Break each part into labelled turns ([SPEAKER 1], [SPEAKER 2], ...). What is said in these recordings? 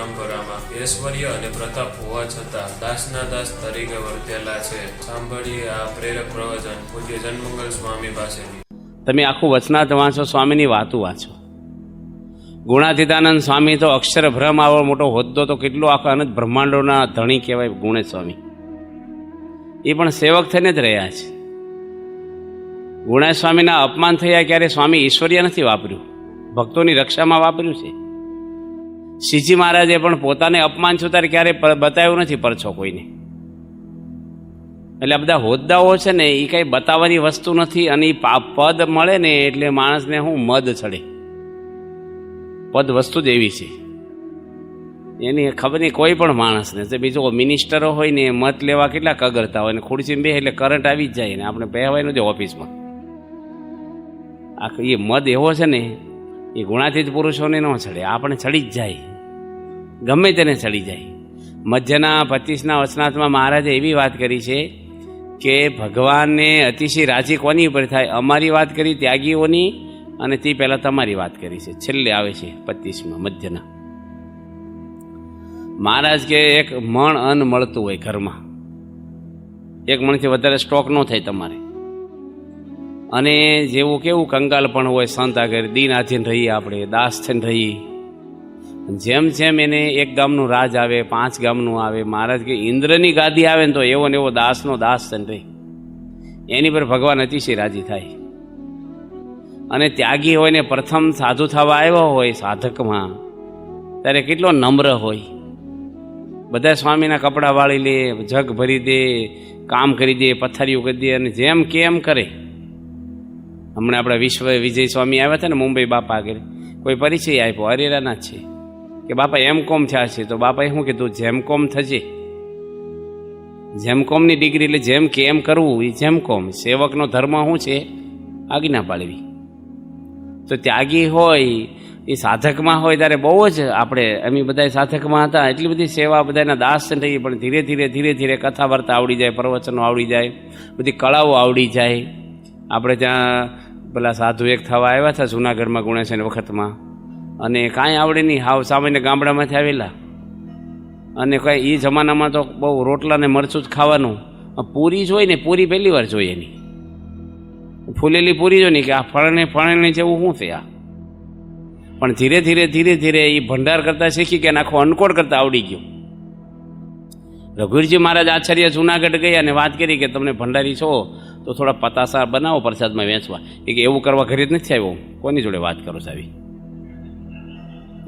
[SPEAKER 1] પરંપરામાં ઐશ્વર્ય અને પ્રતાપ હોવા છતાં દાસના દાસ તરીકે વર્તેલા છે. સાંભળીએ આ પ્રેરક પ્રવચન પૂજ્ય જન્મંગલ સ્વામી પાસેથી.
[SPEAKER 2] તમે આખું વચનાથ વાંચો, સ્વામીની વાતો વાંચો. ગુણાતીતાનંદ સ્વામી તો અક્ષર ભ્રમ આવો મોટો હોદ્દો તો કેટલો આખા અનંત બ્રહ્માંડોના ધણી કહેવાય ગુણે સ્વામી. એ પણ સેવક થઈને જ રહ્યા છે. ગુણેશ સ્વામીના અપમાન થયા ક્યારે સ્વામી ઈશ્વર્ય નથી વાપર્યું? ભક્તોની રક્ષામાં વાપર્યું છે? શ્રીજી મહારાજે પણ પોતાને અપમાન છું ક્યારેય ક્યારે બતાવ્યું નથી પરછો કોઈને. એટલે આ બધા હોદ્દાઓ છે ને એ કંઈ બતાવવાની વસ્તુ નથી અને એ પદ મળે ને એટલે માણસને હું મદ ચડે. પદ વસ્તુ જ એવી છે. એની ખબર નહીં કોઈ પણ માણસને. તે બીજો મિનિસ્ટરો હોય ને, મત લેવા કેટલા કગરતા હોય ને, ખુરશીમાં બે એટલે કરંટ આવી જ જાય ને. આપણે પહેવાય નથી ઓફિસમાં આ એ મદ એવો છે ને એ ગુણાતીત પુરુષોને ન ચડે, આપણે ચડી જ જાય. ગમે તેને ચડી જાય. મધ્યના પચીસના વચનાથમાં મહારાજે એવી વાત કરી છે કે ભગવાનને અતિશય રાજી કોની ઉપર થાય? અમારી વાત કરી ત્યાગીઓની અને તે પહેલાં તમારી વાત કરી છે. છેલ્લે આવે છે પચીસમાં, મધ્યના. મહારાજ કે એક મણ અન્ન મળતું હોય ઘરમાં. એક મણથી વધારે સ્ટોક ન થાય તમારે. અને જેવું કેવું કંગાલ પણ હોય સંત આગળ દિન આધીન રહીએ આપણે, દાસ થઈને રહીએ. જેમ જેમ એને એક ગામનું રાજ આવે, પાંચ ગામનું આવે, મહારાજ કે ઇન્દ્રની ગાદી આવે ને તો એવો ને એવો દાસનો દાસ થઈને રહી. એની પર ભગવાન અતિશય રાજી થાય. અને ત્યાગી હોય ને પ્રથમ સાધુ થવા આવ્યો હોય સાધકમાં, ત્યારે કેટલો નમ્ર હોય. બધા સ્વામીના કપડાં વાળી લે, જગ ભરી દે, કામ કરી દે, પથારીઓ કરી દે અને જેમ કેમ કરે. હમણાં આપણા વિશ્વ વિજય સ્વામી આવ્યા હતા ને મુંબઈ બાપા આગળ, કોઈ પરિચય આપ્યો? હરેરાના જ છે. કે બાપા એમ કોમ થયા છે, તો બાપાએ શું કીધું? જેમ કોમ થશે જેમ કોમની ડિગ્રી એટલે જેમ કે એમ કરવું એ જેમ કોમ. સેવકનો ધર્મ શું છે? આજ્ઞા પાડવી. તો ત્યાગી હોય, એ સાધકમાં હોય ત્યારે બહુ જ આપણે, અમે બધા સાધકમાં હતા, એટલી બધી સેવા બધાના દાસ થઈ, પણ ધીરે ધીરે ધીરે ધીરે કથા વાર્તા આવડી જાય, પ્રવચનો આવડી જાય, બધી કળાઓ આવડી જાય. આપણે ત્યાં પેલા સાધુ એક થવા આવ્યા હતા જુનાગઢમાં ગુણેશન વખતમાં. અને કાંઈ આવડે નહીં હાવ સામાન્ય ગામડામાંથી આવેલા. અને કાંઈ એ જમાનામાં તો બહુ રોટલા ને મરચું જ ખાવાનું. પૂરી જોઈ ને, પૂરી પહેલી વાર જોઈએ એની. ફૂલેલી પૂરી જોઈ ને, કે આ ફળને ફળને જેવું શું છે આ? પણ ધીરે ધીરે ધીરે ધીરે એ ભંડાર કરતા શીખી અને આખો અનકોડ કરતાં આવડી ગયું. રઘુવીરજી મહારાજ આચાર્ય જુનાગઢ ગયા અને વાત કરી કે, તમને ભંડારી છો? તો થોડા પતાસા બનાવો પ્રસાદમાં વેચવા. એ કે એવું કરવા ઘરે જ નથી આવ્યો. કોની જોડે વાત કરો સાવી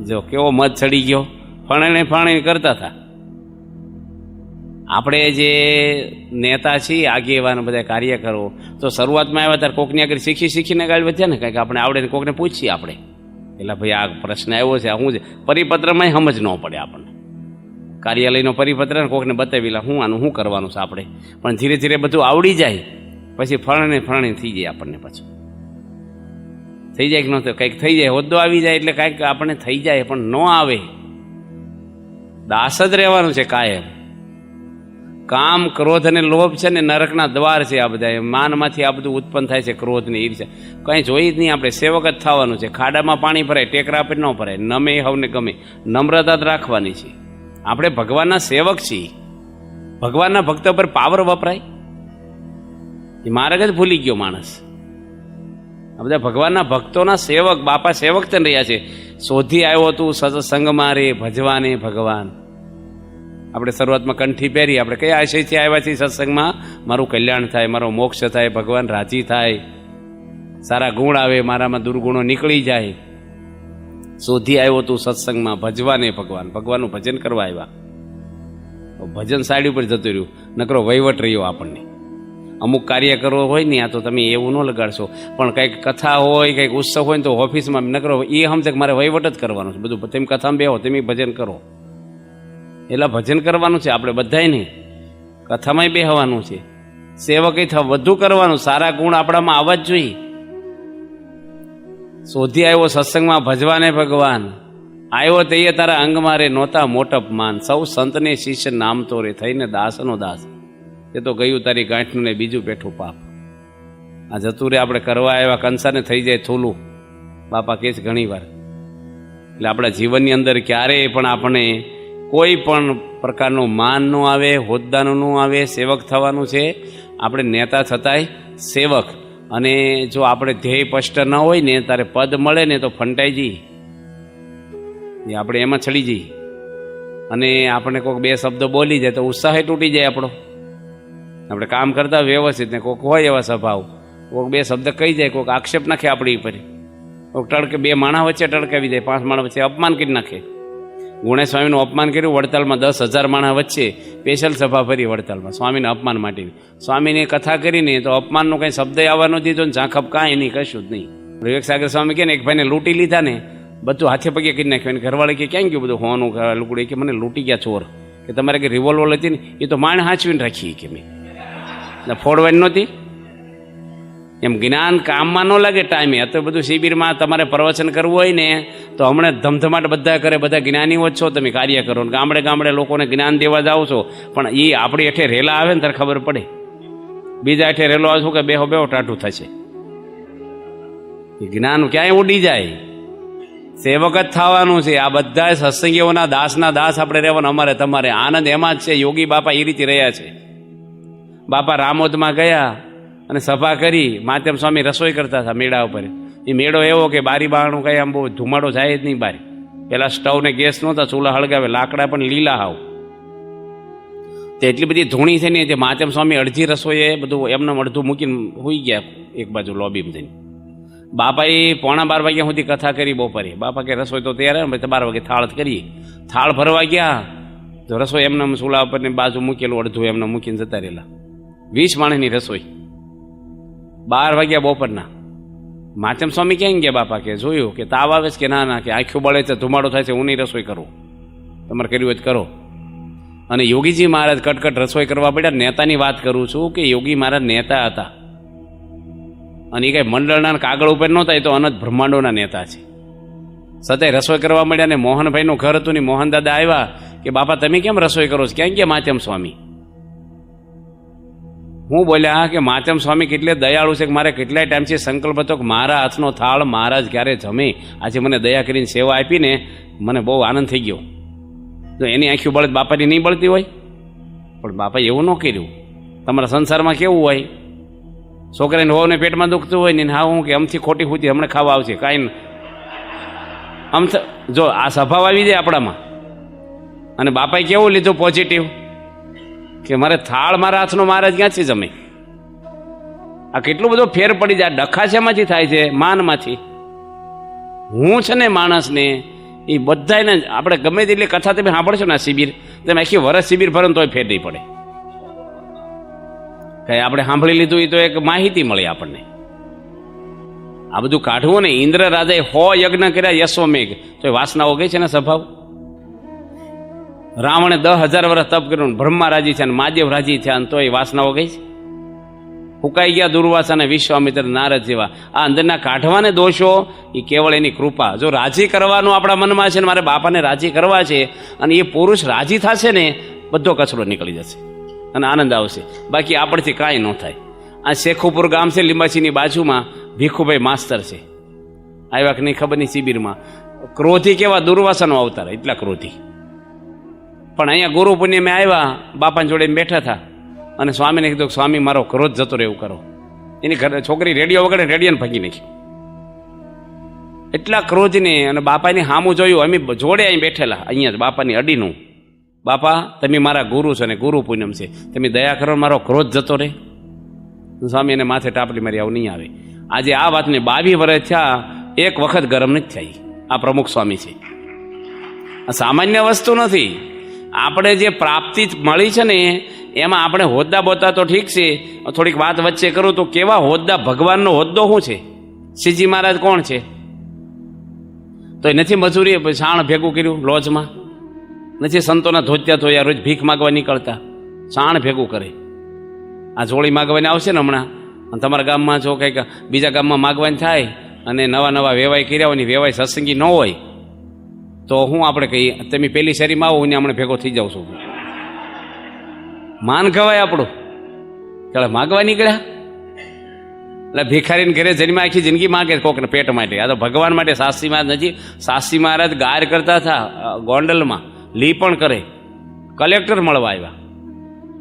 [SPEAKER 2] જો કેવો મધ ચડી ગયો. ફણે ફણે કરતા હતા. આપણે જે નેતા છીએ, આગેવાન બધા કાર્યકરો, તો શરૂઆતમાં આવ્યા ત્યારે કોકની આગળ શીખી શીખીને આગળ વધ્યા ને કંઈક આપણે આવડે ને કોકને પૂછીએ આપણે. એટલે ભાઈ આ પ્રશ્ન આવ્યો છે શું છે? પરિપત્રમાં સમજ ન પડે આપણને. કાર્યાલયનો પરિપત્ર કોકને બતાવી લે, હું આનું શું કરવાનું છે આપણે? પણ ધીરે ધીરે બધું આવડી જાય. પછી ફળને ફળને થઈ જાય આપણને પછી. થઈ જાય કે ન થાય? કંઈક થઈ જાય. હોદ્દો આવી જાય એટલે કાંઈક આપણને થઈ જાય, પણ ન આવે. દાસ જ રહેવાનું છે કાયમ. કામ, ક્રોધ અને લોભ છે ને નરકના દ્વાર છે આ બધા. માનમાંથી આ બધું ઉત્પન્ન થાય છે ક્રોધ ને ઈર્ષા કંઈ જોઈ જ નહીં આપણે. સેવક જ થવાનું છે. ખાડામાં પાણી ભરાય, ટેકરા પર ન ભરાય. નમે હવને ગમે. નમ્રતા જ રાખવાની છે. આપણે ભગવાનના સેવક છીએ. ભગવાનના ભક્ત પર પાવર વપરાય. એ માર્ગ જ ભૂલી ગયો માણસ. આ બધા ભગવાનના ભક્તોના સેવક, બાપા સેવક તને રહ્યા છે. શોધી આવ્યો તું સત્સંગમાં રે ભજવાને ભગવાન. આપણે શરૂઆતમાં કંઠી પહેરી, આપણે કયા આશયથી આવ્યા છીએ સત્સંગમાં? મારું કલ્યાણ થાય, મારો મોક્ષ થાય, ભગવાન રાજી થાય. સારા ગુણ આવે, મારામાં દુર્ગુણો નીકળી જાય. શોધી આવ્યો તું સત્સંગમાં, ભજવાને ભગવાન. ભગવાનનું ભજન કરવા આવ્યા. ભજન સાઈડ ઉપર જતું રહ્યું. નકરો વહીવટ રહ્યો આપણને. અમુક કાર્યકરો હોય ને, આ તો તમે એવું ન લગાડશો. પણ કંઈક કથા હોય, કંઈક ઉત્સવ હોય ને, તો ઓફિસમાં ન કરો એ સમજે મારે વહીવટ જ કરવાનું છે. બધું તેમ કથામાં બેહો, તેમ ભજન કરો. એટલે ભજન કરવાનું છે આપણે બધાય નહીં કથામાંય બેહવાનું છે. સેવકે થવા વધુ કરવાનું, સારા ગુણ આપણામાં આવવા જ જોઈએ. શોધી આવ્યો સત્સંગમાં ભજવાને ભગવાન. આવ્યો તે તારા અંગમાં રે નહોતા મોટપ માન. સૌ સંતને શિષ્ય નામ તો રે, થઈને દાસનો દાસ. એ તો ગયું તારી ગાંઠનું ને બીજું પેઠું પાપ. આ જતું રે આપણે કરવા આવ્યા, કંસાને થઈ જાય થોલું. બાપા કે છે ઘણી વાર એટલે આપણા જીવનની અંદર ક્યારેય પણ આપણે કોઈ પણ પ્રકારનું માન ન આવે, હોદ્દાનું ન આવે, સેવક થવાનું છે. આપણે નેતા થતાંય સેવક. અને જો આપણે ધ્યેય સ્પષ્ટ ન હોય ને, તારે પદ મળે ને તો ફંટાઈ જઈએ. એ આપણે એમાં ચડી જઈએ. અને આપણે કોઈક બે શબ્દ બોલી જાય તો ઉત્સાહ તૂટી જાય આપણો. આપણે કામ કરતા વ્યવસ્થિત ને કોઈક હોય એવા સ્વભાવ. કોઈક બે શબ્દ કહી જાય કોઈક આક્ષેપ નાખે આપણી ઉપર. કોઈક ટળકે બે માણા વચ્ચે ટળકાવી જાય પાંચ માણા વચ્ચે અપમાન કરી નાખે. ગુણે સ્વામીનું અપમાન કર્યું, વડતાલમાં દસ હજાર માણા વચ્ચે સ્પેશિયલ સભા ભરી વડતાલમાં. સ્વામીને અપમાન માટે. સ્વામીની કથા કરીને તો અપમાનનો કંઈ શબ્દ આવવા ન દીધો ને ઝાંખપ કાંઈ નહીં, કશું જ નહીં. વિવેક સાગર સ્વામી કહે ને, એક ભાઈને લૂંટી લીધા ને, બધું હાથે પગે કરી નાખ્યું. અને ઘરવાળે કે, ક્યાં ગયું બધું હોવાનું, લુકડું? કે, મને લૂંટી ગયા ચોર. કે તમારે કે રિવોલ્વર હતી ને, એ તો માણ હાંચવીને રાખી કે મેં. ને ફોડવાની નહોતી? એમ જ્ઞાન કામમાં ન લાગે ટાઈમે. તો બધું શિબિરમાં તમારે પ્રવચન કરવું હોય ને, તો હમણાં ધમધમાટ બધા કરે, બધા જ્ઞાનીઓ છો તમે કાર્ય કરો. ને ગામડે ગામડે લોકોને જ્ઞાન દેવા જાઓ છો, પણ એ આપણી હેઠે રેલા આવે ને ત્યારે ખબર પડે. બીજા હેઠે રેલો આવશો કે બેહો બેહો, ટાઢું થશે. જ્ઞાન ક્યાંય ઉડી જાય? સેવક જ થવાનું છે. આ બધા સત્સંગીઓના દાસના દાસ આપણે રહેવાનું. અમારે તમારે આનંદ એમાં જ છે. યોગી બાપા એ રીતે રહ્યા છે. બાપા રામોદમાં ગયા અને સભા કરી. માધ્યમ સ્વામી રસોઈ કરતા હતા મેળા ઉપર. એ મેળો એવો કે બારી બારણું કઈ આમ બહુ ધુમાડો જાય જ નહીં બારી. પેલા સ્ટવ ને ગેસ નહોતા, ચૂલા હળગાવે, લાકડા પણ લીલા હાવ. તે એટલી બધી ધૂણી છે ને જે માધ્યમ સ્વામી અડધી રસોઈએ બધું એમને અડધું મૂકીને હોઈ ગયા એક બાજુ લોબીમાં જઈને. બાપાએ પોણા બાર વાગ્યા સુધી કથા કરી બપોરે. બાપા કે રસોઈ તો તૈયાર ને બાર વાગે થાળ કરી થાળ ભરવા ગયા, તો રસોઈ એમને ચૂલા ઉપર ને બાજુ મૂકેલું, અડધું એમને મૂકીને જતા રહેલા. વીસ માણસની રસોઈ. બાર વાગ્યા બપોરના. માચમ સ્વામી ક્યાં ગયા બાપા કે જોયું કે તાવ આવે છે કે ના ના કે આંખું બળે છે, ધુમાડો થાય છે હું નહીં રસોઈ કરું. તમારે કર્યું હોય કરો. અને યોગીજી મહારાજ કટકટ રસોઈ કરવા પડ્યા, નેતાની વાત કરું છું કે યોગી મહારાજ નેતા હતા. અને એ કંઈ મંડળના કાગળ ઉપર નહોતા એ તો અનંત બ્રહ્માંડોના નેતા છે. સદાય રસોઈ કરવા મળ્યા ને મોહનભાઈનું ઘર હતું ને મોહન દાદા આવ્યા કે બાપા તમે કેમ રસોઈ કરો છો? ક્યાં ગયા માચમ સ્વામી? હું બોલ્યા કે માચમ સ્વામી કેટલે દયાળુ છે, કે મારે કેટલાય ટાઈમથી સંકલ્પ હતો કે મારા હાથનો થાળ મહારાજ ક્યારે જમે. આજે મને દયા કરીને સેવા આપીને મને બહુ આનંદ થઈ ગયો. તો એની આંખી બળદ બાપાની નહીં બળતી હોય? પણ બાપાએ એવું ન કર્યું. તમારા સંસારમાં કેવું હોય? છોકરાને હોવને પેટમાં દુખતું હોય ને હા હું કે અમથી ખોટી ખૂટી હમણાં ખાવા આવશે. કાંઈ આમ જો આ સ્વભાવ આવી જાય આપણામાં. અને બાપાએ કેવું લીધું પોઝિટિવ કે મારે થાળ મારા હાથનો મહારાજ ક્યાંથી જમે? આ કેટલો બધો ફેર પડી જાય. ડખાશામાંથી થાય છે? માનમાંથી. હું છે ને માણસને એ બધાને આપણે ગમે તેટલી કથા તમે સાંભળશો ને આ શિબિર, તમે આખી વરસ શિબિર ભરો ને તોય ફેર નહીં પડે. કઈ આપણે સાંભળી લીધું એ તો એક માહિતી મળી આપણને. આ બધું કાઢવું ને ઇન્દ્ર રાજાએ હો યજ્ઞ કર્યા યશોમેઘ. તો એ વાસનાઓ ગઈ છે ને સ્વભાવ રાવણે દસ હજાર વર્ષ તપ કર્યું બ્રહ્મા રાજી છે અને મહાદેવ રાજી છે અને તો એ વાસનાઓ ગઈ છે. ફૂકાઈ ગયા દુર્વાસ અને વિશ્વામિત્ર નારદ જેવા. આ અંદરના કાઢવાને દોષો, એ કેવળ એની કૃપા. જો રાજી કરવાનું આપણા મનમાં છે ને મારે બાપાને રાજી કરવા છે અને એ પુરુષ રાજી થશે ને, બધો કચરો નીકળી જશે અને આનંદ આવશે. બાકી આપણથી કાંઈ ન થાય. આ શેખુપુર ગામ છે લીંબાચીની બાજુમાં, ભીખુભાઈ માસ્તર છે. આવ્યા કે નહીં ખબર નહીં શિબિરમાં. ક્રોધી કેવા દુર્વાસનો અવતાર, એટલા ક્રોધી. પણ અહીંયા ગુરુ પુણ્યમે આવ્યા બાપા જોડે બેઠા હતા અને સ્વામીને કીધું સ્વામી, મારો ક્રોધ જતો રહે એવું કરો. એની ઘરે છોકરી રેડિયો વગર રેડિયોને ભાગી નાખી. એટલા ક્રોધને અને બાપાની સામું જોયું, અમે જોડે અહીં બેઠેલા, અહીંયા બાપાની અડીનું. બાપા, તમે મારા ગુરુ છો ને ગુરુ પૂનમ છે. તમે દયા કરો, મારો ક્રોધ જતો રહે. સ્વામી એને માથે ટાપલી મારી, આવું નહીં આવે. આજે આ વાતને બાવી વર્ષ થયા, એક વખત ગરમ નથી થઈ. આ પ્રમુખ સ્વામી છે. આ સામાન્ય વસ્તુ નથી. આપણે જે પ્રાપ્તિ મળી છે ને, એમાં આપણે હોદ્દા બોતા તો ઠીક છે, થોડીક વાત વચ્ચે કરું તો કેવા હોદ્દા ભગવાનનો હોદ્દો શું છે? શ્રીજી મહારાજ કોણ છે? તો એ નથી મજૂરી શાણ ભેગું કર્યું લોજમાં? નથી સંતોના ધોત્યા ધોયા રોજ ભીખ માગવા નીકળતા? શાણ ભેગું કરે. આ જોડી માગવાની આવશે ને હમણાં? અને તમારા ગામમાં જો કંઈક બીજા ગામમાં માગવાની થાય અને નવા નવા વેવાય કર્યા હોય ને વેવાય સત્સંગી ન હોય તો હું આપણે કહીએ, તમે પેલી શેરીમાં આવો ને હમણાં ભેગો થઈ જાઉં છું. માન કહેવાય આપણું. ચાલે માગવા નીકળ્યા? એટલે ભિખારીને ઘરે જન્મ આખી જિંદગી માગે, કોકને પેટ માટે. આ તો ભગવાન માટે સાસી મહારાજ નથી. સાસી મહારાજ ગાર કરતા હતા ગોંડલમાં. લી પણ કરે. કલેક્ટર મળવા આવ્યા.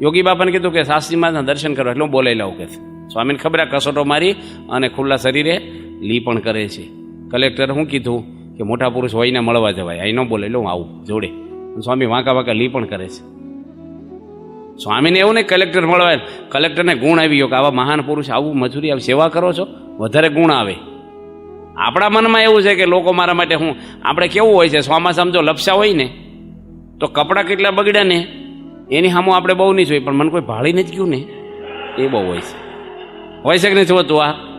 [SPEAKER 2] યોગી બાપાને કીધું કે સાસી મહારાજના દર્શન કરવા એટલે હું બોલાવી લઉં કે સ્વામીને ખબર આ કસોટો મારી અને ખુલ્લા શરીરે લી પણ કરે છે. કલેક્ટર હું કીધું કે મોટા પુરુષ હોઈને મળવા જવાય. અહીં ન બોલે હું આવું, જોડે. સ્વામી વાંકા વાંકા લી પણ કરે છે. સ્વામીને એવું નહીં કલેક્ટર મળવા કલેક્ટરને ગુણ આવી ગયો કે આવા મહાન પુરુષ આવું મજૂરી આવી સેવા કરો છો? વધારે ગુણ આવે. આપણા મનમાં એવું છે કે લોકો મારા માટે હું, આપણે કેવું હોય છે? સ્વામા સમજો લપસા હોય ને, તો કપડાં કેટલા બગડ્યા ને? એની સામું આપણે બહુ નહીં જોઈએ પણ મને કોઈ ભાળીને જ ગયું ને? એ બહુ હોય છે. હોય છે કે નહીં જોતું આ?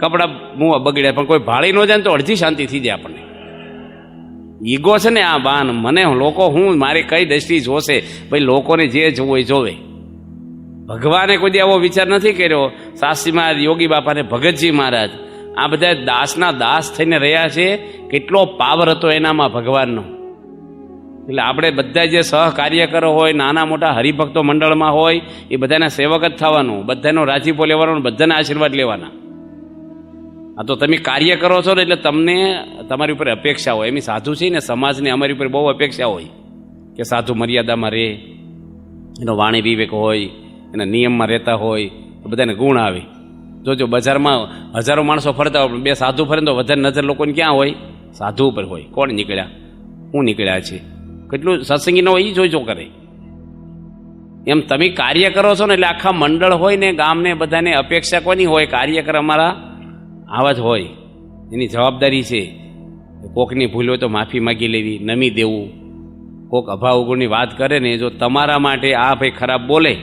[SPEAKER 2] કપડાં મુવા બગડ્યા, પણ કોઈ ભાળી ન જાય તો અડધી શાંતિ થઈ જાય આપણને. ઈગો છે ને આ બાન. મને લોકો હું મારી કઈ દ્રષ્ટિ જોશે? ભાઈ, લોકોને જે જોવું એ જોવે. ભગવાને કોઈ આવો વિચાર નથી કર્યો. શાસ્ત્રી મહારાજ, યોગી બાપાને ભગતજી મહારાજ, આ બધા દાસના દાસ થઈને રહ્યા છે. કેટલો પાવર હતો એનામાં ભગવાનનો. એટલે આપણે બધા જે સહકાર્યકરો હોય, નાના મોટા હરિભક્તો મંડળમાં હોય, એ બધાના સેવક જ થવાનું. બધાનો રાજીપો લેવાનો બધાના આશીર્વાદ લેવાના. આ તો તમે કાર્ય કરો છો ને એટલે તમને તમારી ઉપર અપેક્ષા હોય. એમની સાધુ છે ને સમાજને અમારી ઉપર બહુ અપેક્ષા હોય કે સાધુ મર્યાદામાં રહે, એનો વાણી વિવેક હોય, એના નિયમમાં રહેતા હોય બધાને ગુણ આવે. જોજો બજારમાં હજારો માણસો ફરતા હોય બે સાધુ ફરે તો વધારે નજર લોકોને ક્યાં હોય? સાધુ ઉપર હોય. કોણ નીકળ્યા? હું નીકળ્યા છે. કેટલું સત્સંગી ન હોય એ જોઈજો કરે. એમ તમે કાર્ય કરો છો ને એટલે આખા મંડળ હોય ને ગામને બધાને અપેક્ષા કોની હોય? કાર્યકર અમારા આવા જ હોય. એની જવાબદારી છે કોકની ભૂલ હોય તો માફી માગી લેવી, નમી દેવું. કોક અભાવ ગુણની વાત કરે ને જો તમારા માટે આ ભાઈ ખરાબ બોલે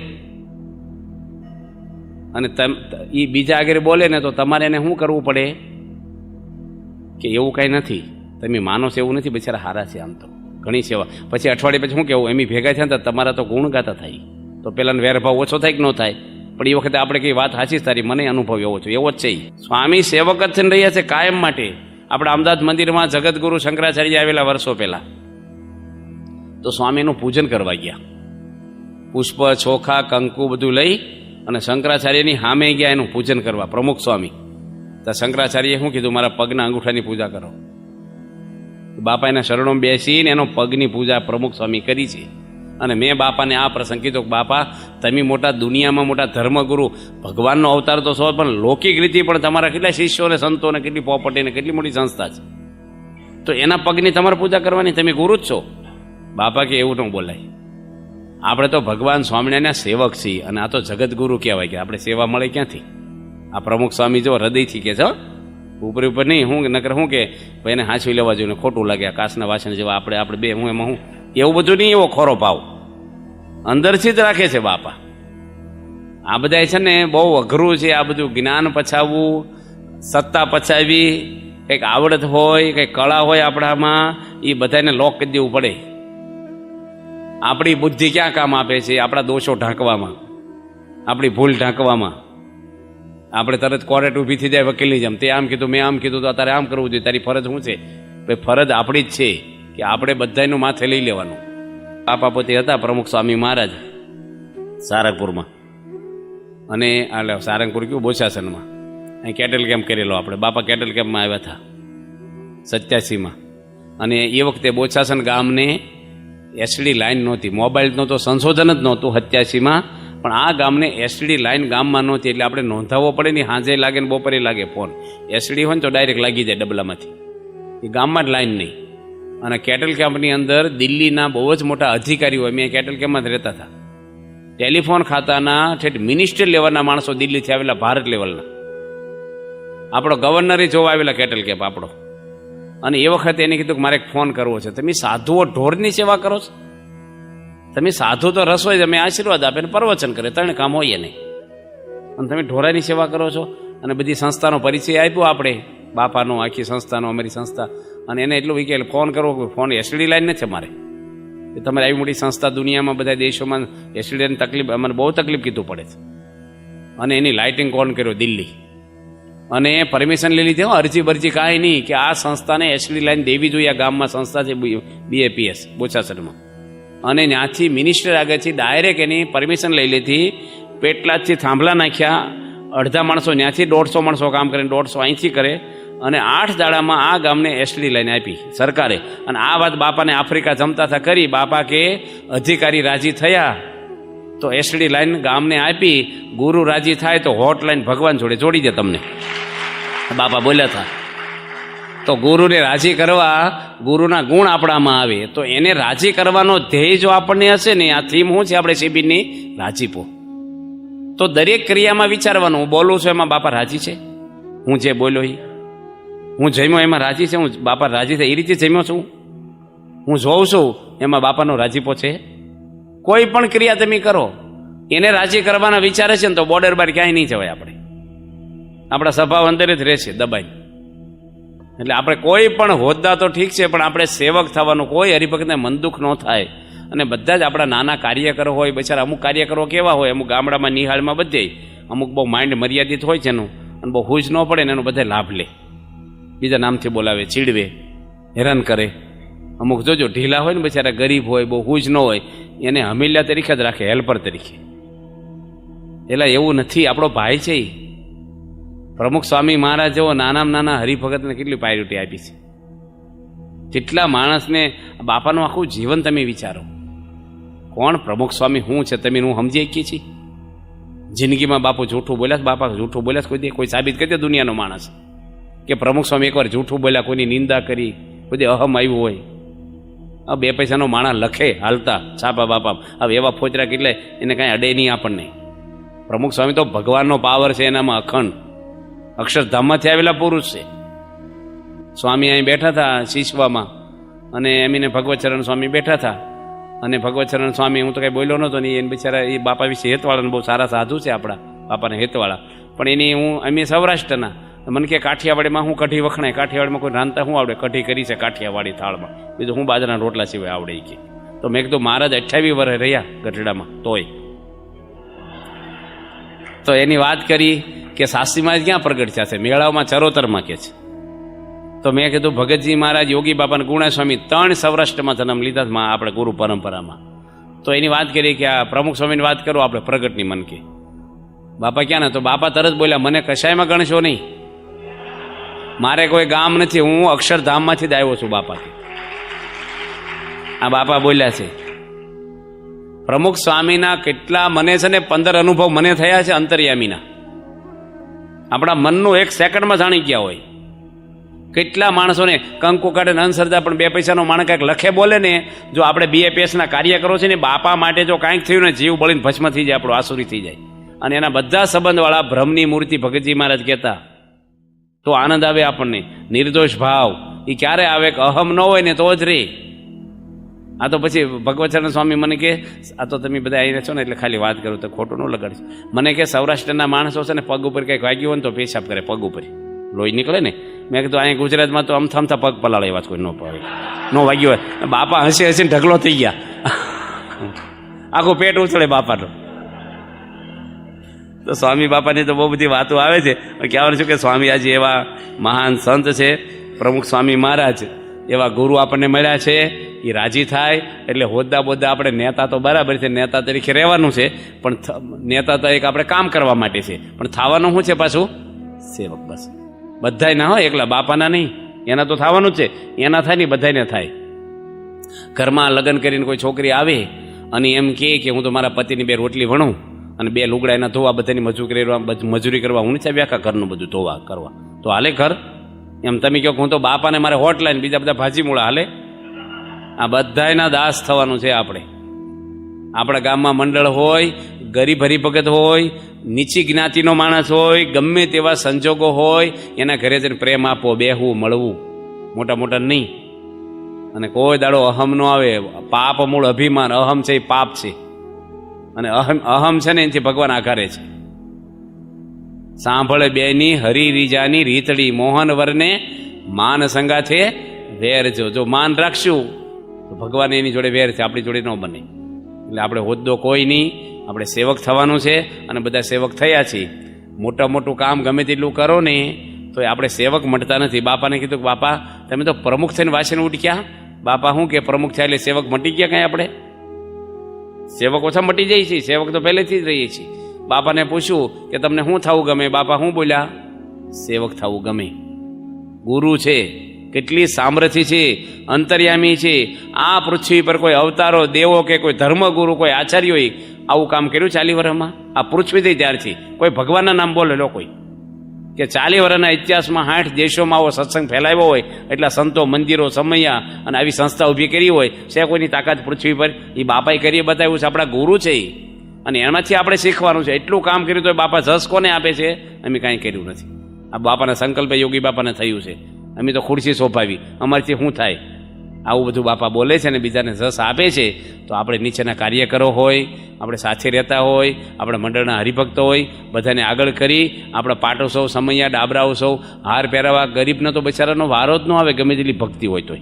[SPEAKER 2] અને તમ એ બીજા આગળ બોલે ને તો તમારે એને શું કરવું પડે? કે એવું કાંઈ નથી. તમે માનો છો એવું નથી, બિચારા હારા છે આમ તો. ઘણી સેવા. પછી અઠવાડિયે પછી શું કહેવું? એમની ભેગા ને તો તમારા તો ગુણ ગાતા થાય. તો પેલાનો વેરભાવ ઓછો થાય કે ન થાય? પણ એ વખતે આપણે કઈ વાત સાચી તારી? મને અનુભવ એવો છે. એવો જ છે. સ્વામી સેવક જ થઈને રહ્યા છે કાયમ માટે. આપણે અમદાવાદ મંદિરમાં જગતગુરુ શંકરાચાર્ય આવેલા વર્ષો પહેલા. તો સ્વામીનું પૂજન કરવા ગયા. પુષ્પ, ચોખા, કંકુ બધું લઈ અને શંકરાચાર્યની સામે ગયા એનું પૂજન કરવા. પ્રમુખ સ્વામી. તો શંકરાચાર્યએ શું કીધું? મારા પગના અંગૂઠાની પૂજા કરો. બાપા એના શરણો બેસીને એનો પગની પૂજા પ્રમુખ સ્વામી કરી છે. અને મેં બાપાને આ પ્રસંગ કીધો બાપા, તમે મોટા દુનિયામાં મોટા ધર્મગુરુ, ભગવાનનો અવતાર તો છો પણ લૌકિક રીતે પણ તમારા કેટલા શિષ્યો સંતોને સંતો કેટલી પોપર્ટી ને કેટલી મોટી સંસ્થા છે? તો એના પગની તમારે પૂજા કરવાની, તમે ગુરુ જ છો. બાપા કે, એવું ન બોલાય. આપણે તો ભગવાન સ્વામિનારાયણના સેવક છીએ અને આ તો જગતગુરુ કહેવાય કે આપણે સેવા મળે ક્યાંથી? આ પ્રમુખ સ્વામી જો હૃદયથી કહે છે. ઉપર ઉપર નહીં, હું નકર શું કે, ભાઈ એને હાંચવી લેવા જોઈએ ખોટું લાગે કાસના વાસણ જેવા આપણે આપણે બે, હું એમાં હું. એવું બધું નહીં, એવો ખોરો ભાવ. અંદરથી જ રાખે છે બાપા. આ બધા છે ને બહુ અઘરું છે, આ બધું જ્ઞાન પછાવવું, સત્તા પછાવી, કંઈક આવડત હોય, કંઈક કળા હોય આપણામાં, એ બધાને લોક કરી દેવું પડે. આપણી બુદ્ધિ ક્યાં કામ આપે છે? આપણા દોષો ઢાંકવામાં. આપણી ભૂલ ઢાંકવામાં. આપણે તરત કોર્ટ ઊભી થઈ જાય વકીલની જેમ. તે આમ કીધું, મેં આમ કીધું તો તારે આમ કરવું જોઈએ. તારી ફરજ શું છે? ભાઈ, ફરજ આપણી જ છે કે આપણે બધાનું માથે લઈ લેવાનું. બાપા પોતે હતા પ્રમુખ સ્વામી મહારાજ સારંગપુરમાં. અને એટલે સારંગપુર કયું? બોચાસનમાં અહીં કેટલ કેમ્પ કરેલો આપણે. બાપા કેટલ કેમ્પમાં આવ્યા હતા. સત્યાસીમાં. અને એ વખતે બોચાસન ગામને એસડી લાઈન નહોતી. મોબાઈલનું તો સંશોધન જ નહોતું. સત્યાસીમાં પણ આ ગામને એસડી લાઈન ગામમાં નહોતી એટલે આપણે નોંધાવવો પડે ને સાંજે લાગે ને બપોરે લાગે ફોન એસડી હોય ને તો ડાયરેક્ટ લાગી જાય ડબલામાંથી. એ ગામમાં જ લાઈન નહીં. અને કેટલ કેમ્પની અંદર દિલ્હીના બહુ જ મોટા અધિકારીઓ મેં કેટલ કેમ્પમાં જ રહેતા હતા. ટેલિફોન ખાતાના ઠેઠ મિનિસ્ટર લેવલના માણસો દિલ્હીથી આવેલા, ભારત લેવલના. આપણો ગવર્નરે જોવા આવેલા કેટલ કેમ્પ આપણો. અને એ વખતે એને કીધું કે મારે ફોન કરવો છે. તમે સાધુઓ ઢોરની સેવા કરો છો? તમે સાધુ તો રસ હોય, તમે આશીર્વાદ આપે ને પ્રવચન કરે, ત્રણ કામ હોય નહીં અને તમે ઢોરાની સેવા કરો છો અને બધી સંસ્થાનો પરિચય આપ્યો આપણે. બાપાનો, આખી સંસ્થાનો, અમારી સંસ્થા. અને એને એટલું વિકે ફોન કરવો ફોન એસડી લાઈન નથી અમારે. તમારે આવી મોટી સંસ્થા દુનિયામાં બધા દેશોમાં એસડીની તકલીફ, અમને બહુ તકલીફ કીધું પડે છે. અને એની લાઇટિંગ કોણ કર્યો દિલ્હી. અને એ પરમિશન લઈ લીધી અરજી બરજી કાંઈ નહીં કે આ સંસ્થાને એસડી લાઈન દેવી જોઈએ, આ ગામમાં સંસ્થા છે બીએપીએસ બોચાસરમાં. અને ત્યાંથી મિનિસ્ટર આગળથી ડાયરેક્ટ એની પરમિશન લઈ લીધી. પેટલાદથી થાંભલા નાખ્યા. અડધા માણસો ત્યાંથી દોઢસો માણસો કામ કરે દોઢસો અહીંથી કરે. અને આઠ દાડામાં આ ગામને એસટી લાઈન આપી સરકારે. અને આ વાત બાપાને આફ્રિકા જમતા હતા કરી. બાપા કે અધિકારી રાજી થયા તો એસડી લાઈન ગામને આપી. ગુરુ રાજી થાય તો હોટલાઈન ભગવાન જોડે જોડી દે તમને. બાપા બોલ્યા હતા. તો ગુરુને રાજી કરવા ગુરુના ગુણ આપણામાં આવે. તો એને રાજી કરવાનો ધ્યેય જો આપણને હશે ને, આ થીમ શું છે આપણે શિબિરની? રાજીપો તો દરેક ક્રિયામાં વિચારવાનું, હું બોલું છું એમાં બાપા રાજી છે? હું જે બોલ્યો એ હું જમ્યો એમાં રાજી છે? હું બાપા રાજી છે? એ રીતે જમ્યો છું? હું જોઉં છું એમાં બાપાનો રાજીપો છે? કોઈ પણ ક્રિયા તમે કરો. એને રાજી કરવાના વિચારે છે ને તો બોર્ડર બાર ક્યાંય નહીં જવાય આપણે. આપણા સ્વભાવ અંદર જ રહેશે, દબાઈ. એટલે આપણે કોઈ પણ હોદ્દા તો ઠીક છે, પણ આપણે સેવક થવાનું કોઈ હરિભક્તને મન દુઃખ ન થાય. અને બધા જ આપણા નાના કાર્યકરો હોય, બચારા અમુક કાર્યકરો કેવા હોય, અમુક ગામડામાં, નિહાળમાં બધે અમુક બહુ માઇન્ડ મર્યાદિત હોય છે એનું, અને બહુ હુજ ન પડે ને એનો બધે લાભ લે. બીજા નામથી બોલાવે, ચીડવે, હેરાન કરે. અમુક જોજો, ઢીલા હોય ને બચારા ગરીબ હોય, બહુ હુજ ન હોય, એને હમીલ્યા તરીકે જ રાખે હેલ્પર તરીકે. એટલે એવું નથી, આપણો ભાઈ છે ઈ. પ્રમુખ સ્વામી મહારાજ જેવો નાનામાં નાના હરિભગતને કેટલી પ્રાયોરિટી આપી છે? જેટલા માણસને બાપાનું આખું જીવન તમે વિચારો. કોણ પ્રમુખ સ્વામી શું છે તમે હું સમજી શકીએ છીએ? જિંદગીમાં બાપુ જૂઠું બોલ્યા બાપા જૂઠું બોલ્યા કોઈ દે કોઈ સાબિત કરી દે દુનિયાનો માણસ. કે પ્રમુખ સ્વામી એકવાર જૂઠું બોલ્યા, કોઈની નિંદા કરી, કોઈ અહમ આવ્યું હોય. આ બે પૈસાનો માણસ લખે, હાલતા, છાપા બાપા. હવે એવા ફોચરા કેટલે એને કાંઈ અડે નહીં આપણને. પ્રમુખ સ્વામી તો ભગવાનનો પાવર છે, એનામાં અખંડ. અક્ષરધામમાંથી આવેલા પુરુષ છે. સ્વામી અહીં બેઠા હતા શીશવામાં અને એમીને ભગવતચરણ સ્વામી બેઠા હતા. અને ભગવતચરણ સ્વામી, હું તો કંઈ બોલ્યો નહોતો ને, એને બિચારા એ બાપા વિશે હેતવાળાને બહુ સારા સાધુ છે આપણા બાપાને હેતવાળા. પણ એની હું, અમે સૌરાષ્ટ્રના, મને કે કાઠિયાવાડીમાં હું કઢી વખણાય, કાઠિયાવાડીમાં કોઈ રાંધતા હું આવડે? કઢી કરી છે કાઠિયાવાડી થાળમાં. બીજું હું બાજરાના રોટલા સિવાય આવડે કે. તો મેં કીધું, મહારાજ અઠ્યાવીસ વર્ષ રહ્યા ગઢડામાં, તોય. તો એની વાત કરી કે સાસીમાં ક્યાં પ્રગટ થયા છે? મેળાઓમાં ચરોતરમાં કે છે? તો મેં કીધું, ભગતજી મહારાજ, યોગી બાપાને ગુણાસ્વામી ત્રણ સૌરાષ્ટ્રમાં જન્મ લીધા માં, આપણે ગુરુ પરંપરામાં. તો એની વાત કરી કે આ પ્રમુખ સ્વામીની વાત કરો, આપણે પ્રગટની મન કે. બાપા ક્યાં ને? તો બાપા તરત બોલ્યા, મને કશાયમાં ગણશો નહીં. મારે કોઈ ગામ નથી, હું અક્ષરધામમાંથી જ આવ્યો છું બાપાથી. આ બાપા બોલ્યા છે પ્રમુખ સ્વામીના કેટલા મને છે ને પંદર અનુભવ મને થયા છે અંતર્યામીના. આપણા મનનું એક સેકન્ડમાં જાણી ગયા હોય. કેટલા માણસોને કંકુ કાઢે અનસરદા પણ બે પૈસાનો માણસ કાંઈક લખે બોલે ને, જો આપણે બીએપીએસના કાર્યકરો છે ને, બાપા માટે જો કાંઈક થયું ને, જીવ બળીને ભસ્મ થઈ જાય, આપણો આસુરી થઈ જાય. અને એના બધા સંબંધવાળા ભ્રમની મૂર્તિ ભગતજી મહારાજ કહેતા, તો આનંદ આવે આપણને. નિર્દોષ ભાવ. એ ક્યારે આવે? કે અહમ ન હોય ને તો જ રે. આ તો પછી ભગવચરણ સ્વામી મને કે આ તો તમે બધા આવીને છો ને એટલે ખાલી વાત કરું, તો ખોટું ન લગાડશો મને કે સૌરાષ્ટ્રના માણસો છે ને પગ ઉપર કંઈક વાગ્યું હોય ને તો પેશાબ કરે પગ ઉપર. લોહી નીકળે ને. મેં કીધું, અહીંયા ગુજરાતમાં તો અમથા અમથા પગ પલાળે એવા કોઈ ન પડે ન વાગ્યું હોય. બાપા હસી હસીને ઢગલો થઈ ગયા. આખું પેટ ઉછળે બાપાનું. તો સ્વામી બાપાની તો બહુ બધી વાતો આવે છે. કહેવાનું છું કે સ્વામી આજે એવા મહાન સંત છે. પ્રમુખ સ્વામી મહારાજ એવા ગુરુ આપણને મળ્યા છે. એ રાજી થાય. એટલે હોદ્દા બોદ્દા આપણે નેતા તો બરાબર છે, નેતા તરીકે રહેવાનું છે, પણ નેતા તો એક આપણે કામ કરવા માટે છે. પણ થવાનું શું છે પાછું? સેવક બસ. બધાય ના હોય, એકલા બાપાના નહીં. એના તો થવાનું જ છે. એના થાય નહીં બધાને થાય. ઘરમાં લગ્ન કરીને કોઈ છોકરી આવે અને એમ કહે કે હું તો મારા પતિની બે રોટલી વણું અને બે લુગડા એના ધોવા, બધાની મજૂરી મજૂરી કરવા. હું નથી વ્યાખા ઘરનું બધું ધોવા કરવા. તો હાલે ઘર? એમ તમે કહો હું તો બાપાને મારે હોટલાઈન બીજા બધા ભાજી મૂળા હાલે? આ બધાયના દાસ થવાનું છે આપણે. આપણા ગામમાં મંડળ હોય, ગરીબ હરિભગત હોય, નીચી જ્ઞાતિનો માણસ હોય, ગમે તેવા સંજોગો હોય, એના ઘરે જઈને પ્રેમ આપો, બેહવું, મળવું. મોટા મોટા નહીં. અને કોઈ દાડો અહમ ન આવે. પાપ મૂળ અભિમાન, અહમ છે એ પાપ છે. અને અહમ અહમ છે ને એનાથી ભગવાન આકારે છે. સાંભળે બેની, હરી રીજાની રીતડી મોહન વરને માન સંગાથે વેરજો. જો માન રાખશું તો ભગવાન એની જોડે વેર છે, આપણી જોડે ન બને. એટલે આપણે હોદ્દો કોઈ નહીં, આપણે સેવક થવાનું છે અને બધા સેવક થયા છીએ. મોટા મોટું કામ ગમે તેટલું કરો ને તો આપણે સેવક મટતા નથી. બાપાને કીધું કે, બાપા, તમે તો પ્રમુખ થઈને વાસીને ઉઠ્યા બાપા શું કે, પ્રમુખ થયા એટલે સેવક મટી ગયા કાંઈ આપણે? સેવક ઓછા મટી જઈએ છીએ સેવક તો પહેલેથી જ રહીએ છીએ. બાપાને પૂછ્યું કે, તમને શું થવું ગમે? બાપા શું બોલ્યા? સેવક થવું ગમે. ગુરુ છે. કેટલી સામર્થ્ય છે, અંતર્યામી છે. આ પૃથ્વી પર કોઈ અવતારો, દેવો કે કોઈ ધર્મગુરુ, કોઈ આચાર્યોએ આવું કામ કર્યું ચાલી વર્ષમાં આ પૃથ્વીથી ત્યારથી. કોઈ ભગવાનના નામ બોલે લો કોઈ? કે ચાલી વર્ષના ઇતિહાસમાં આઠ દેશોમાં આવો સત્સંગ ફેલાવ્યો હોય, એટલા સંતો મંદિરો, સમયા અને આવી સંસ્થા ઊભી કરી હોય, છે કોઈની તાકાત પૃથ્વી પર? એ બાપાએ કરીએ બતાવ્યું છે, આપણા ગુરુ છે એ અને એમાંથી આપણે શીખવાનું છે, એટલું કામ કર્યું તો બાપા જસ કોને આપે છે? અમે કાંઈ કર્યું નથી. આ બાપાના સંકલ્પે યોગી બાપાને થયું છે. અમે તો ખુરશી સોંપાવી. અમારથી શું થાય? આવું બધું બાપા બોલે છે અને બીજાને જસ આપે છે, તો આપણે નીચેના કાર્યકરો હોય, આપણે સાથે રહેતા હોય, આપણે મંડળના હરિભક્તો હોય, બધાને આગળ કરી, આપણા પાટો સૌ, સમૈયા, ડાબરાઓ સૌ, હાર પહેરાવા ગરીબનો તો બચારાનો વારો જ ન આવે, ગમે તેટલી ભક્તિ હોય તોય.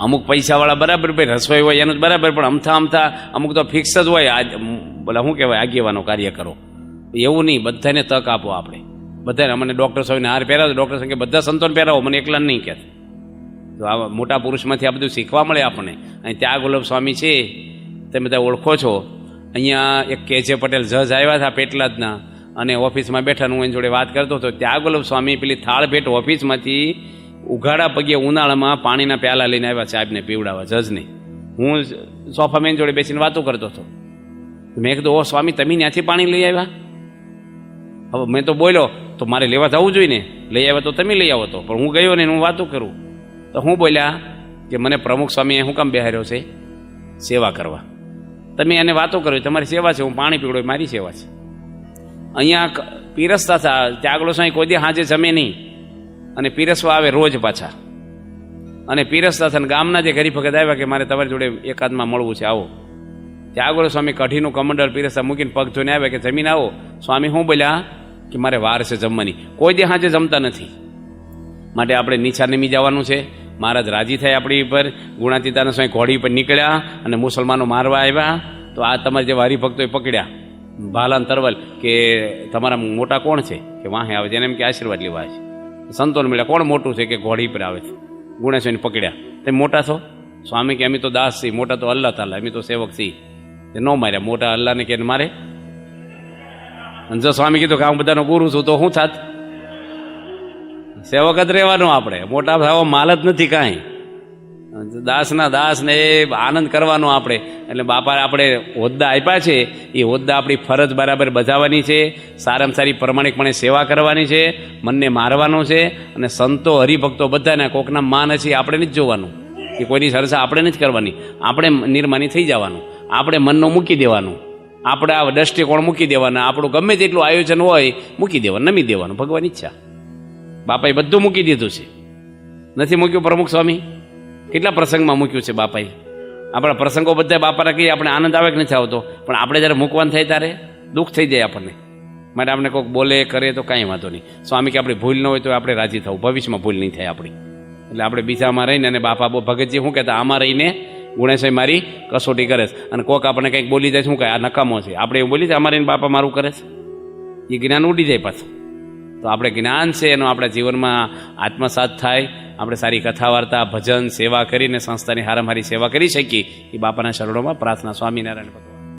[SPEAKER 2] અમુક પૈસાવાળા બરાબર, ભાઈ રસોઈ હોય એનું જ બરાબર, પણ અમથા અમથા અમુક તો ફિક્સ જ હોય આ બોલા, શું કહેવાય, આગેવાનો કાર્ય કરો એવું નહીં, બધાને તક આપો આપણે. બધાને અમને ડૉક્ટર સાહેબને હાર પહેરાવો ડૉક્ટર સાહેબ કે, બધા સંતોને પહેરાવો, મને એકલા નહીં કહેતા. તો આ મોટા પુરુષમાંથી આ બધું શીખવા મળે આપણને. અહીં ત્યાં ગુલાબ સ્વામી છે, તમે બધા ઓળખો છો. અહીંયા એક કે જે પટેલ જજ આવ્યા હતા પેટલાદના અને ઓફિસમાં બેઠા હું એની જોડે વાત કરતો હતો. ત્યાં ગુલાબ સ્વામી પેલી થાળ ભેટ ઓફિસમાંથી ઉઘાડા પગે ઉનાળામાં પાણીના પ્યાલા લઈને આવ્યા સાહેબને પીવડાવવા, જજને. હું સોફામેન જોડે બેસીને વાતો કરતો હતો. મેં કીધું, ઓ સ્વામી, તમે ત્યાંથી પાણી લઈ આવ્યા? હવે મેં તો બોલ્યો, તો મારે લેવા જવું જોઈએ ને? લઈ આવ્યા તો તમે લઈ આવો તો. પણ હું ગયો ને હું વાતો કરું. તો હું બોલ્યા કે મને પ્રમુખ સ્વામીએ શું કામ બેહાર્યો છે? સેવા કરવા. તમે એને વાતો કરો, તમારી સેવા છે, હું પાણી પીવડો, મારી સેવા છે. અહીંયા પીરસતા હતા. ત્યાગલો સાંઈ કોઈ દે હાજે જમે નહીં. અને પીરસવા આવે રોજ પાછા. અને પીરસતા હતા ગામના જે ગરીબ ભગત આવ્યા કે મારે તમારી જોડે એકાદમાં મળવું છે, આવો. ત્યાગોળો સ્વામી કઢીનું કમંડળ પીરસતા મૂકીને પગ ધોઈને આવ્યા કે, જમીન આવો. સ્વામી હું બોલ્યા કે મારે વાર છે જમવાની. કોઈ દે હાજે જમતા નથી. માટે આપણે નીચા નમી જવાનું છે. મહારાજ રાજી થાય આપણી પર ગુણાતીતાના સ્વાય ઘોડી પર નીકળ્યા અને મુસલમાનો મારવા આવ્યા. તો આ તમારા જેવા હરિભક્તોએ પકડ્યા. ભાલાન તરવલ કે તમારા મોટા કોણ છે? કે વાહે આવે છે. એને એમ કે આશીર્વાદ લેવા છે. સંતોને મળ્યા. કોણ મોટું છે કે ઘોડી પર આવે છે? ગુણેશ્વરને પકડ્યા. તમે મોટા છો? સ્વામી કે અમે તો દાસ છીએ. મોટા તો અલ્લાહ તાલા. અમે તો સેવક છીએ. તે ન માર્યા. મોટા અલ્લાહને કે મારે જો સ્વામી કીધું કે હું બધાનો ગુરુ છું, તો હું થાત? સેવક જ રહેવાનું આપણે. મોટા ભાવો માલ જ નથી કાંઈ. દાસના દાસને એ આનંદ કરવાનો આપણે. એટલે બાપા આપણે હોદ્દા આપ્યા છે. એ હોદ્દા આપણી ફરજ બરાબર બજાવવાની છે. સારામાં સારી પ્રમાણિકપણે સેવા કરવાની છે. મનને મારવાનું છે. અને સંતો, હરિભક્તો બધાને કોકના માન છે આપણે નથી જોવાનું. કે કોઈની સરસા આપણે નથી કરવાની. આપણે નિર્માની થઈ જવાનું. આપણે મનનો મૂકી દેવાનું. આપણે આ દ્રષ્ટિકોણ મૂકી દેવાના. આપણું ગમે તેટલું આયોજન હોય, મૂકી દેવાનું, નમી દેવાનું. ભગવાન ઈચ્છા. બાપાએ બધું મૂકી દીધું છે. નથી મૂક્યું પ્રમુખ સ્વામી? કેટલા પ્રસંગમાં મૂક્યું છે બાપાએ? આપણા પ્રસંગો બધા બાપાના કહીએ આપણે આનંદ આવે કે નથી આવતો? પણ આપણે જ્યારે મૂકવાનું થાય ત્યારે દુઃખ થઈ જાય આપણને. માટે આપણે કોઈક બોલે, કરે તો કાંઈ વાંધો નહીં. સ્વામી કે આપણી ભૂલ ન હોય તો આપણે રાજી થવું ભવિષ્યમાં ભૂલ નહીં થાય આપણી. એટલે આપણે બીજામાં રહીને અને બાપા બો ભગતજી શું કહેતા? આમાં રહીને ગુણેશભાઈ મારી કસોટી કરે છે. અને કોક આપણને કંઈક બોલી જાય શું કહે, આ નકામો છે. આપણે એવું બોલી જાય, અમારે બાપા મારું કરે છે. એ જ્ઞાન ઉડી જાય પાછું. તો આપણે જ્ઞાન છે, એનો આપણા જીવનમાં આત્મસાત થાય. આપણે સારી કથા વાર્તા ભજન, સેવા કરીને સંસ્થાની હારામારી સેવા કરી શકીએ. એ બાપાના શરણોમાં પ્રાર્થના, સ્વામિનારાયણ ભગવાન.